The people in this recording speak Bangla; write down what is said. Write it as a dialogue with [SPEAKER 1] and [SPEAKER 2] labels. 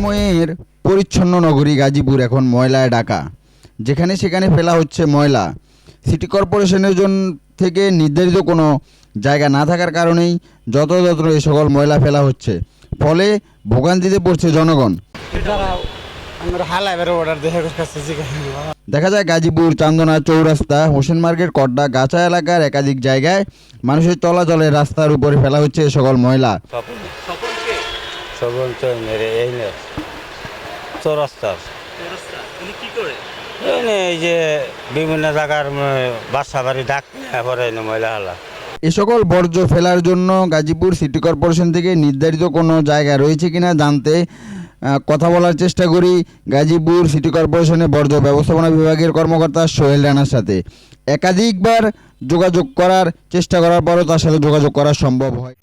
[SPEAKER 1] সময়ের পরিচ্ছন্ন নগরী গাজীপুর, এখন ময়লায় ডাকা যেখানে সেখানে ফেলা হচ্ছে ময়লা। সিটি কর্পোরেশনের জন্য থেকে নির্ধারিত কোনো জায়গা না থাকার কারণেই যত্রতত্র এই সকল ময়লা ফেলা হচ্ছে। ফলে ভোগান্তিতে পড়ছে জনগণ।
[SPEAKER 2] দেখা
[SPEAKER 1] যায় গাজীপুর, চান্দনা চৌরাস্তা, হোসেন মার্কেট কড্ডা, গাছা এলাকার একাধিক জায়গায় মানুষের চলাচলের রাস্তার উপরে ফেলা হচ্ছে এ সকল ময়লা।
[SPEAKER 3] মেরে এই নে। চৌরাস্তার।
[SPEAKER 4] উনি কি করে?
[SPEAKER 3] এই যে বিভিন্ন জায়গার বাসা বাড়ি ডাক পরে ময়লা হালা
[SPEAKER 1] এ সকল বর্জ্য ফেলার জন্য গাজীপুর সিটি কর্পোরেশন থেকে নির্ধারিত কোনো জায়গা রয়েছে কিনা জানতে কথা বলার চেষ্টা করি গাজীপুর সিটি কর্পোরেশনের বর্জ্য ব্যবস্থাপনা বিভাগের কর্মকর্তা সোহেল রানার সাথে। একাধিকবার যোগাযোগ করার চেষ্টা করার পরও তার সাথে যোগাযোগ করা সম্ভব হয়।